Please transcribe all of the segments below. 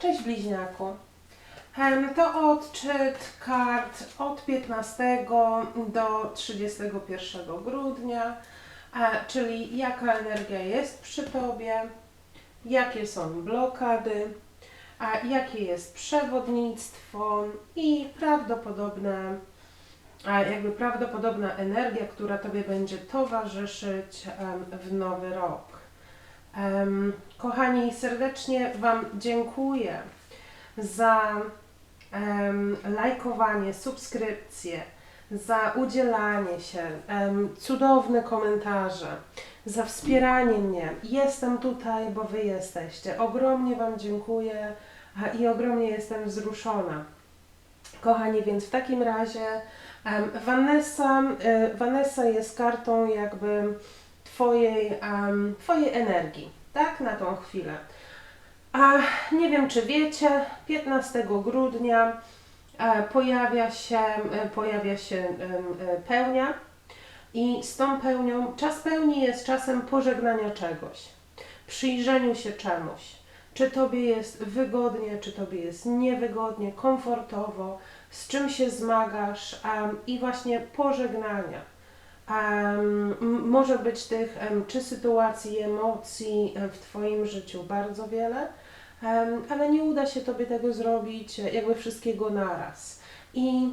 Cześć bliźniaku. To odczyt kart od 15 do 31 grudnia, e, czyli jaka energia jest przy Tobie, jakie są blokady, jakie jest przewodnictwo i prawdopodobne, jakby prawdopodobna energia, która Tobie będzie towarzyszyć w nowy rok. Kochani, serdecznie Wam dziękuję za lajkowanie, subskrypcje, za udzielanie się, cudowne komentarze, za wspieranie mnie. Jestem tutaj, bo Wy jesteście. Ogromnie Wam dziękuję i ogromnie jestem wzruszona. Kochani, więc w takim razie Vanessa, y, Vanessa jest kartą jakby Twojej, em, twojej energii, tak? Na tą chwilę. A nie wiem, czy wiecie, 15 grudnia e, pojawia się, e, pojawia się e, pełnia i z tą pełnią, czas pełni jest czasem pożegnania czegoś, przyjrzeniu się czemuś. Czy Tobie jest wygodnie, czy Tobie jest niewygodnie, komfortowo, z czym się zmagasz em, i właśnie pożegnania. Em, m- może być tych em, czy sytuacji, emocji w Twoim życiu bardzo wiele, em, ale nie uda się Tobie tego zrobić e, jakby wszystkiego naraz. I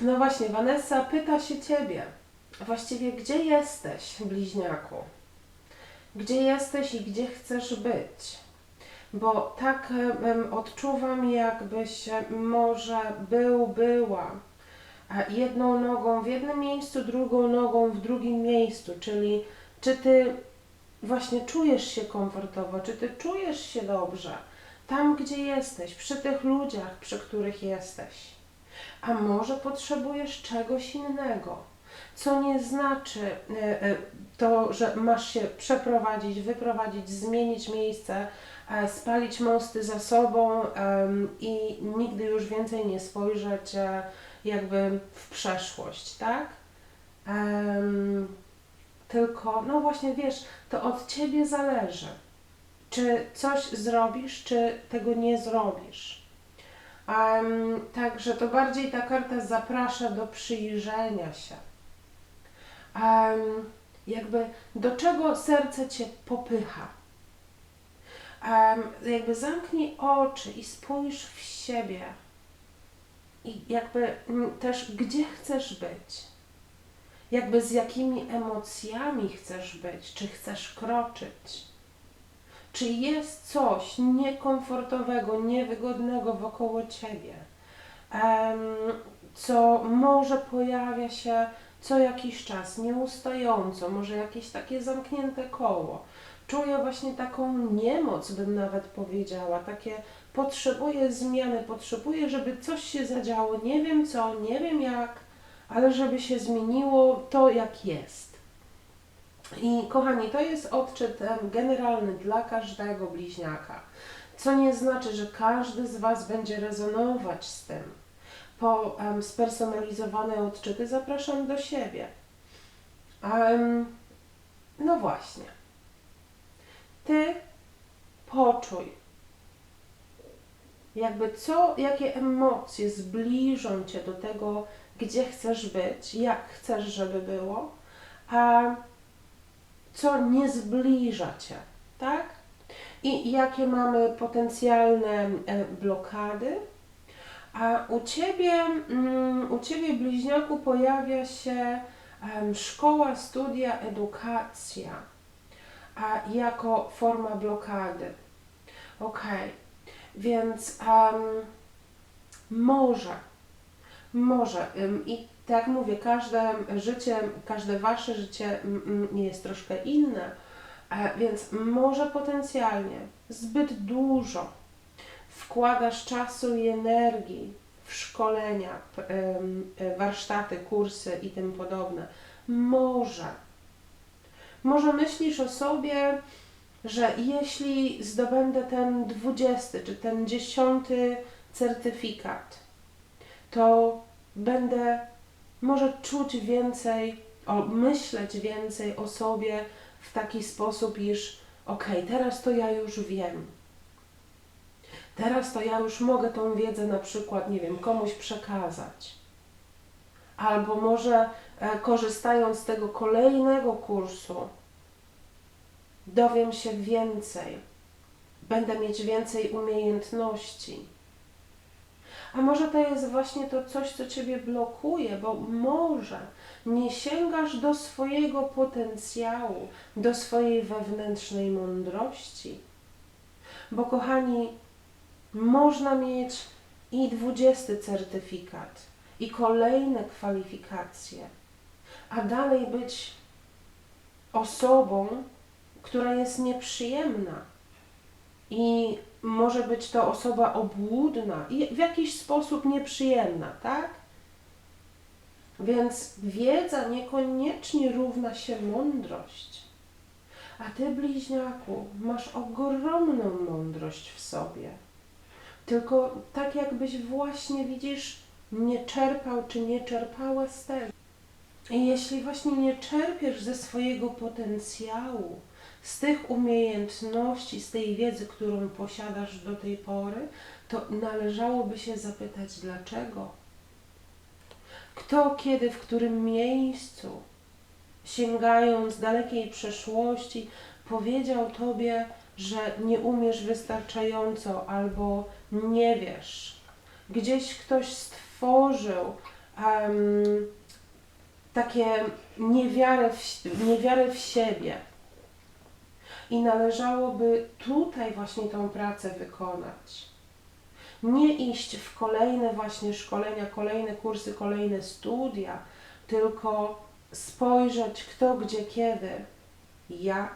no właśnie, Vanessa pyta się Ciebie, właściwie gdzie jesteś, bliźniaku? Gdzie jesteś i gdzie chcesz być? Bo tak em, odczuwam, jakbyś e, może był, była a jedną nogą w jednym miejscu, drugą nogą w drugim miejscu, czyli czy ty właśnie czujesz się komfortowo, czy ty czujesz się dobrze tam, gdzie jesteś, przy tych ludziach, przy których jesteś. A może potrzebujesz czegoś innego, co nie znaczy e, e, to, że masz się przeprowadzić, wyprowadzić, zmienić miejsce, e, spalić mosty za sobą i nigdy już więcej nie spojrzeć jakby w przeszłość, tak? Em, tylko, no właśnie wiesz, to od ciebie zależy, czy coś zrobisz, czy tego nie zrobisz. Em, także to bardziej ta karta zaprasza do przyjrzenia się. Em, jakby do czego serce cię popycha. Em, jakby zamknij oczy i spójrz w siebie i jakby mm, też gdzie chcesz być. Jakby z jakimi emocjami chcesz być, czy chcesz kroczyć. Czy jest coś niekomfortowego, niewygodnego wokoło ciebie, co może pojawia się co jakiś czas, nieustająco, może jakieś takie zamknięte koło. Czuję właśnie taką niemoc, bym nawet powiedziała, takie potrzebuję zmiany, potrzebuję, żeby coś się zadziało. Nie wiem co, nie wiem jak, ale żeby się zmieniło to, jak jest. I kochani, to jest odczyt generalny dla każdego bliźniaka. Co nie znaczy, że każdy z Was będzie rezonować z tym. Po em, spersonalizowane odczyty zapraszam do siebie. Em, no właśnie. Ty poczuj, jakby co, jakie emocje zbliżą Cię do tego, gdzie chcesz być, jak chcesz, żeby było, a co nie zbliża Cię, tak? I jakie mamy potencjalne e, blokady. A u Ciebie, mm, u Ciebie bliźniaku pojawia się szkoła, studia, edukacja, a jako forma blokady. Okej. Więc em, może, może i tak mówię, każde życie, każde wasze życie mm, jest troszkę inne, e, więc może potencjalnie zbyt dużo wkładasz czasu i energii w szkolenia, e, warsztaty, kursy i tym podobne. Może. Może myślisz o sobie, że jeśli zdobędę ten 20 czy ten 10 certyfikat, to będę może czuć więcej, o, myśleć więcej o sobie w taki sposób, iż okej, teraz to ja już wiem. Teraz to ja już mogę tą wiedzę na przykład, nie wiem, komuś przekazać. Albo może e, korzystając z tego kolejnego kursu, dowiem się więcej, będę mieć więcej umiejętności. A może to jest właśnie to coś, co Ciebie blokuje, bo może nie sięgasz do swojego potencjału, do swojej wewnętrznej mądrości. Bo kochani, można mieć i dwudziesty certyfikat, i kolejne kwalifikacje, a dalej być osobą, która jest nieprzyjemna. I może być to osoba obłudna i w jakiś sposób nieprzyjemna, tak? Więc wiedza niekoniecznie równa się mądrość. A ty, bliźniaku, masz ogromną mądrość w sobie. Tylko tak jakbyś właśnie, widzisz, nie czerpał czy nie czerpała z tego. I jeśli właśnie nie czerpiesz ze swojego potencjału, z tych umiejętności, z tej wiedzy, którą posiadasz do tej pory, to należałoby się zapytać dlaczego. Kto, kiedy, w którym miejscu, sięgając dalekiej przeszłości, powiedział Tobie, że nie umiesz wystarczająco albo nie wiesz. Gdzieś ktoś stworzył um, takie niewiarę w, niewiarę w siebie. I należałoby tutaj właśnie tą pracę wykonać. Nie iść w kolejne właśnie szkolenia, kolejne kursy, kolejne studia, tylko spojrzeć kto, gdzie, kiedy, jak,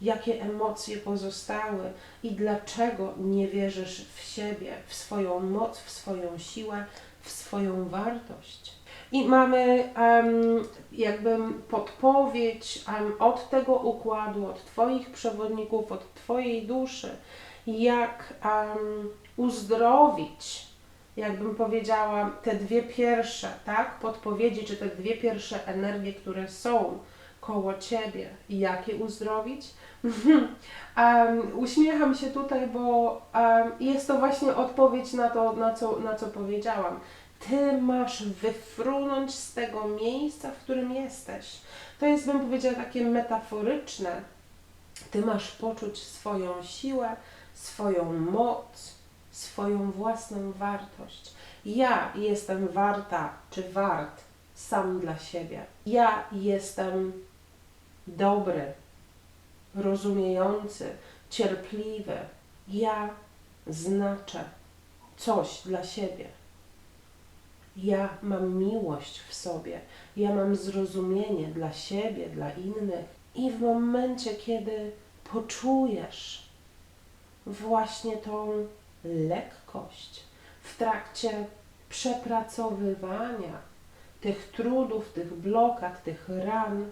jakie emocje pozostały i dlaczego nie wierzysz w siebie, w swoją moc, w swoją siłę, w swoją wartość. I mamy um, jakby podpowiedź um, od tego układu, od Twoich przewodników, od Twojej duszy, jak um, uzdrowić, jakbym powiedziała, te dwie pierwsze, tak, podpowiedzi, czy te dwie pierwsze energie, które są koło Ciebie i jak je uzdrowić. um, uśmiecham się tutaj, bo um, jest to właśnie odpowiedź na to, na co, na co powiedziałam. Ty masz wyfrunąć z tego miejsca, w którym jesteś. To jest, bym powiedziała, takie metaforyczne. Ty masz poczuć swoją siłę, swoją moc, swoją własną wartość. Ja jestem warta, czy wart sam dla siebie. Ja jestem dobry, rozumiejący, cierpliwy. Ja znaczę coś dla siebie. Ja mam miłość w sobie, ja mam zrozumienie dla siebie, dla innych. I w momencie, kiedy poczujesz właśnie tą lekkość w trakcie przepracowywania tych trudów, tych blokad, tych ran,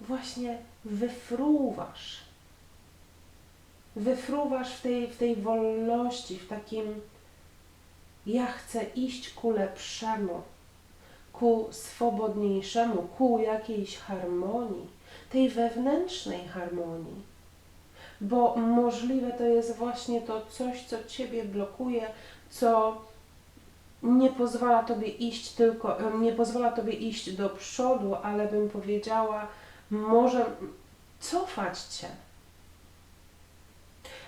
właśnie wyfruwasz. Wyfruwasz w tej, w tej wolności, w takim ja chcę iść ku lepszemu, ku swobodniejszemu, ku jakiejś harmonii, tej wewnętrznej harmonii. Bo możliwe to jest właśnie to coś, co Ciebie blokuje, co nie pozwala Tobie iść tylko, nie pozwala Tobie iść do przodu, ale bym powiedziała, może cofać Cię.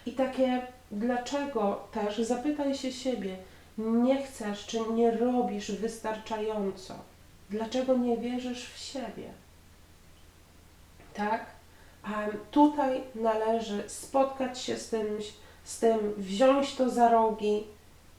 I takie, dlaczego też, zapytaj się siebie, nie chcesz czy nie robisz wystarczająco? Dlaczego nie wierzysz w siebie? Tak? A tutaj należy spotkać się z tym, z tym, wziąć to za rogi,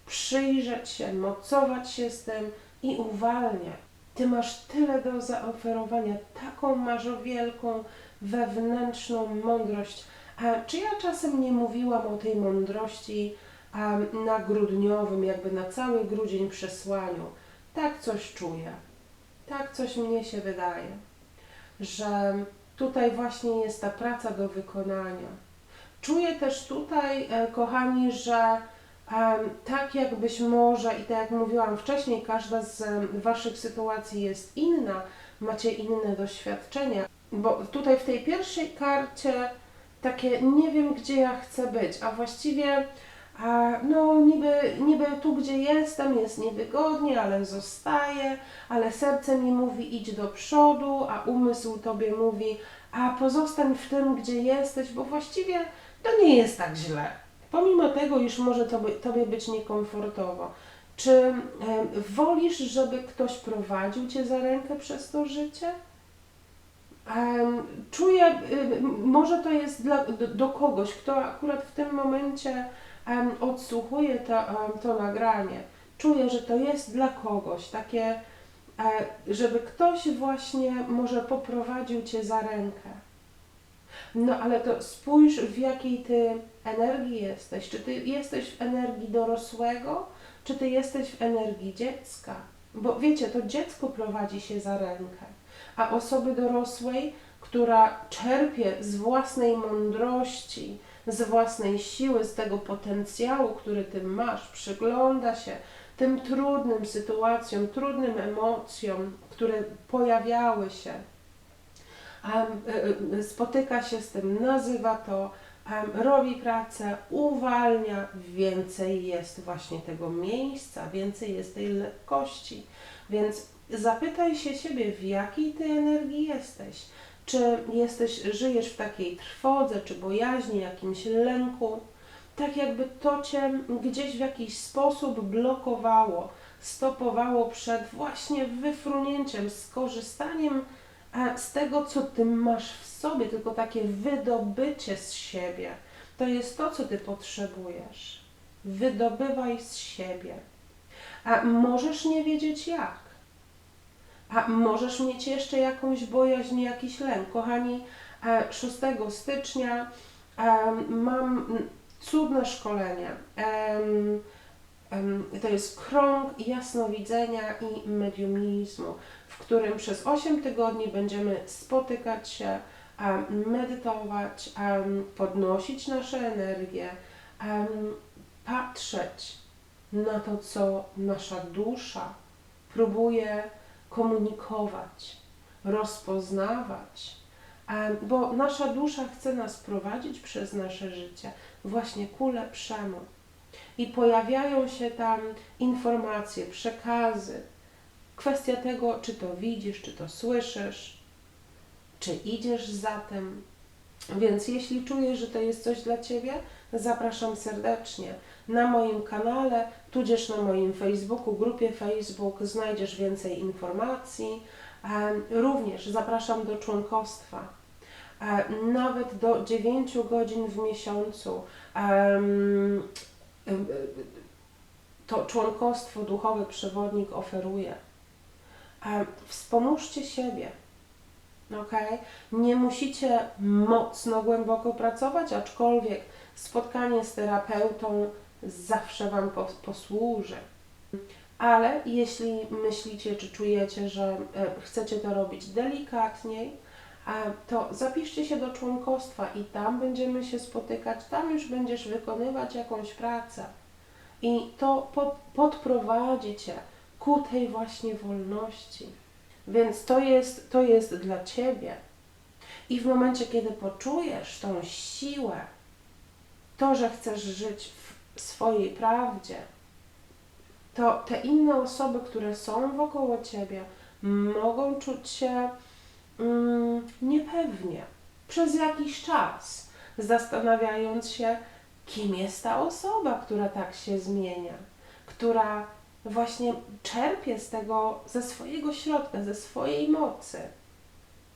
przyjrzeć się, mocować się z tym i uwalniać. Ty masz tyle do zaoferowania, taką masz wielką wewnętrzną mądrość. A czy ja czasem nie mówiłam o tej mądrości a na grudniowym, jakby na cały grudzień przesłaniu? Tak coś czuję, tak coś mnie się wydaje, że tutaj właśnie jest ta praca do wykonania. Czuję też tutaj, e, kochani, że tak jak być może, i tak jak mówiłam wcześniej, każda z Waszych sytuacji jest inna, macie inne doświadczenia, bo tutaj w tej pierwszej karcie takie nie wiem, gdzie ja chcę być, a właściwie a no niby, niby tu, gdzie jestem, jest niewygodnie, ale zostaję, ale serce mi mówi idź do przodu, a umysł tobie mówi, a pozostań w tym, gdzie jesteś, bo właściwie to nie jest tak źle. Pomimo tego, iż może tobie, tobie być niekomfortowo. Czy wolisz, żeby ktoś prowadził cię za rękę przez to życie? Czuję, y, może to jest dla, do, do kogoś, kto akurat w tym momencie em, odsłuchuje to, to nagranie. Czuję, że to jest dla kogoś takie, e, żeby ktoś właśnie może poprowadził cię za rękę. No ale to spójrz, w jakiej ty energii jesteś. Czy ty jesteś w energii dorosłego, czy ty jesteś w energii dziecka? Bo wiecie, to dziecko prowadzi się za rękę, a osoby dorosłej, która czerpie z własnej mądrości, z własnej siły, z tego potencjału, który ty masz, przygląda się tym trudnym sytuacjom, trudnym emocjom, które pojawiały się, y, y, spotyka się z tym, nazywa to, robi pracę, uwalnia, więcej jest właśnie tego miejsca, więcej jest tej lekkości. Więc zapytaj się siebie, w jakiej ty energii jesteś. Czy jesteś, żyjesz w takiej trwodze, czy bojaźni, jakimś lęku, tak jakby to cię gdzieś w jakiś sposób blokowało, stopowało przed właśnie wyfrunięciem, skorzystaniem e, z tego, co ty masz w sobie, tylko takie wydobycie z siebie. To jest to, co ty potrzebujesz. Wydobywaj z siebie. A możesz nie wiedzieć jak. A możesz mieć jeszcze jakąś bojaźń, jakiś lęk. Kochani, e, 6 stycznia em, mam cudne szkolenie. Em, To jest krąg jasnowidzenia i mediumizmu, w którym przez 8 tygodni będziemy spotykać się, medytować, podnosić nasze energie, patrzeć na to, co nasza dusza próbuje komunikować, rozpoznawać, bo nasza dusza chce nas prowadzić przez nasze życie właśnie ku lepszemu. I pojawiają się tam informacje, przekazy. Kwestia tego, czy to widzisz, czy to słyszysz, czy idziesz za tym. Więc jeśli czujesz, że to jest coś dla Ciebie, zapraszam serdecznie. Na moim kanale, tudzież na moim Facebooku, grupie Facebook znajdziesz więcej informacji. Również zapraszam do członkostwa. Nawet do 9 godzin w miesiącu. To członkostwo duchowy przewodnik oferuje. Wspomóżcie siebie. Ok? Nie musicie mocno głęboko pracować, aczkolwiek spotkanie z terapeutą zawsze Wam pos- posłuży. Ale jeśli myślicie, czy czujecie, że e, chcecie to robić delikatniej, a to zapiszcie się do członkostwa i tam będziemy się spotykać, tam już będziesz wykonywać jakąś pracę. I to pod, podprowadzi Cię ku tej właśnie wolności. Więc to jest, to jest dla Ciebie. I w momencie, kiedy poczujesz tą siłę, to, że chcesz żyć w swojej prawdzie, to te inne osoby, które są wokoło Ciebie, mogą czuć się mm, niepewnie przez jakiś czas, zastanawiając się, kim jest ta osoba, która tak się zmienia, która właśnie czerpie z tego, ze swojego środka, ze swojej mocy,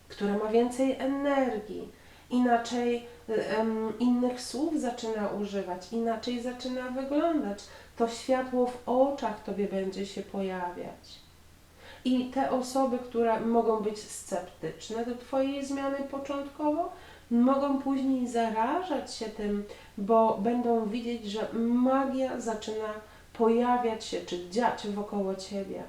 która ma więcej energii, inaczej em, innych słów zaczyna używać, inaczej zaczyna wyglądać. To światło w oczach Tobie będzie się pojawiać. I te osoby, które mogą być sceptyczne do Twojej zmiany początkowo, mogą później zarażać się tym, bo będą widzieć, że magia zaczyna pojawiać się czy dziać wokoło Ciebie.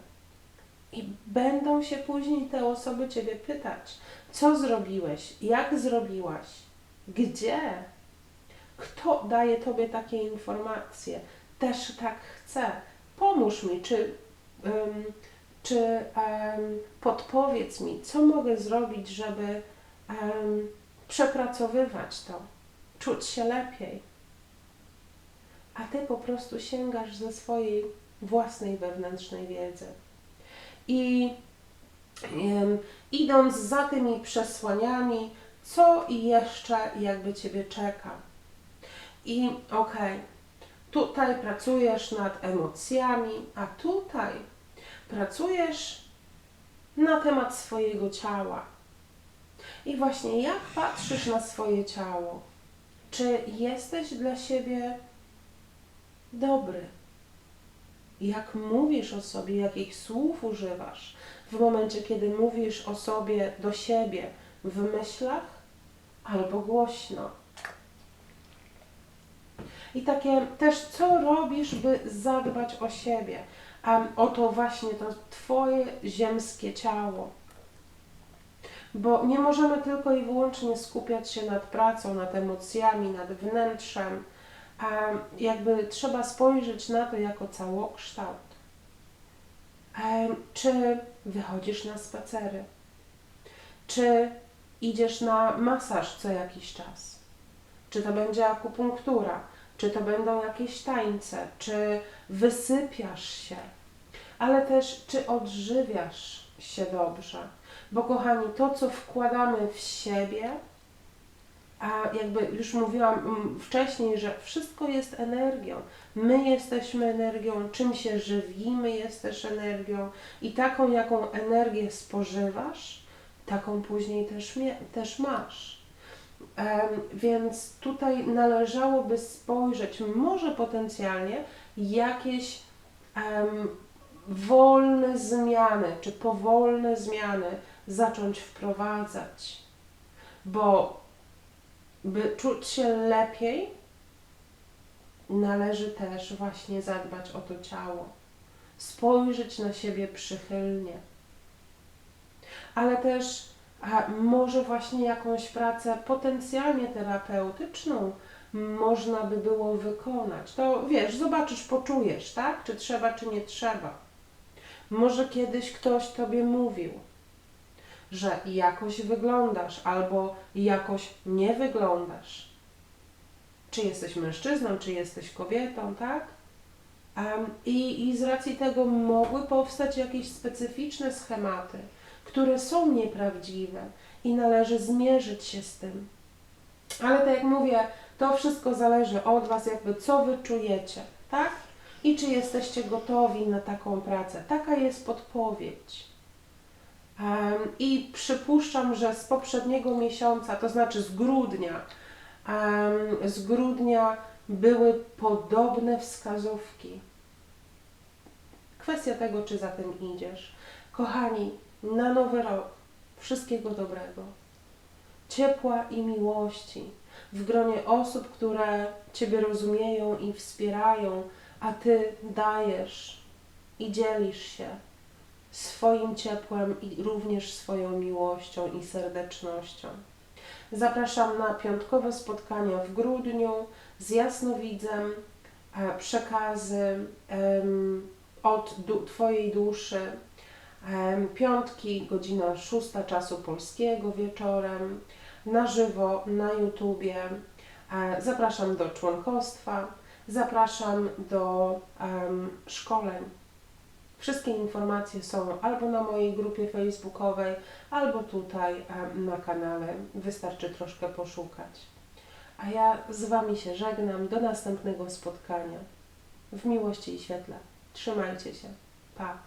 I będą się później te osoby Ciebie pytać, co zrobiłeś, jak zrobiłaś, gdzie, kto daje Tobie takie informacje. Też tak chcę. Pomóż mi, czy, ym, czy ym, podpowiedz mi, co mogę zrobić, żeby ym, przepracowywać to, czuć się lepiej. A ty po prostu sięgasz ze swojej własnej wewnętrznej wiedzy. I em, idąc za tymi przesłaniami, co jeszcze jakby ciebie czeka. I okej, tutaj pracujesz nad emocjami, a tutaj pracujesz na temat swojego ciała. I właśnie jak patrzysz na swoje ciało? Czy jesteś dla siebie dobry? Jak mówisz o sobie, jakich słów używasz w momencie, kiedy mówisz o sobie do siebie w myślach albo głośno? I takie też, co robisz, by zadbać o siebie, a o to właśnie to Twoje ziemskie ciało. Bo nie możemy tylko i wyłącznie skupiać się nad pracą, nad emocjami, nad wnętrzem, a jakby trzeba spojrzeć na to jako całokształt. Czy wychodzisz na spacery? Czy idziesz na masaż co jakiś czas? Czy to będzie akupunktura? Czy to będą jakieś tańce? Czy wysypiasz się? Ale też, czy odżywiasz się dobrze? Bo kochani, to co wkładamy w siebie, a jakby już mówiłam mm, wcześniej, że wszystko jest energią. My jesteśmy energią, czym się żywimy jest też energią i taką, jaką energię spożywasz, taką później też, też masz. Więc tutaj należałoby spojrzeć, może potencjalnie jakieś wolne zmiany, czy powolne zmiany zacząć wprowadzać. Bo by czuć się lepiej, należy też właśnie zadbać o to ciało, spojrzeć na siebie przychylnie, ale też a może właśnie jakąś pracę potencjalnie terapeutyczną można by było wykonać. To wiesz, zobaczysz, poczujesz, tak? Czy trzeba, czy nie trzeba. Może kiedyś ktoś tobie mówił, że jakoś wyglądasz albo jakoś nie wyglądasz. Czy jesteś mężczyzną, czy jesteś kobietą, tak? Em, i, I z racji tego mogły powstać jakieś specyficzne schematy, które są nieprawdziwe i należy zmierzyć się z tym. Ale tak jak mówię, to wszystko zależy od Was, jakby co Wy czujecie, tak? I czy jesteście gotowi na taką pracę. Taka jest podpowiedź. I przypuszczam, że z poprzedniego miesiąca, to znaczy z grudnia, z grudnia były podobne wskazówki. Kwestia tego, czy za tym idziesz. Kochani, na nowy rok wszystkiego dobrego, ciepła i miłości w gronie osób, które Ciebie rozumieją i wspierają, a Ty dajesz i dzielisz się swoim ciepłem i również swoją miłością i serdecznością. Zapraszam na piątkowe spotkania w grudniu z jasnowidzem, e, przekazy od Twojej duszy. Piątki, godzina szósta czasu polskiego wieczorem, na żywo na YouTubie. E, Zapraszam do członkostwa, zapraszam do szkoleń. Wszystkie informacje są albo na mojej grupie facebookowej, albo tutaj na kanale. Wystarczy troszkę poszukać. A ja z Wami się żegnam. Do następnego spotkania. W miłości i świetle. Trzymajcie się. Pa.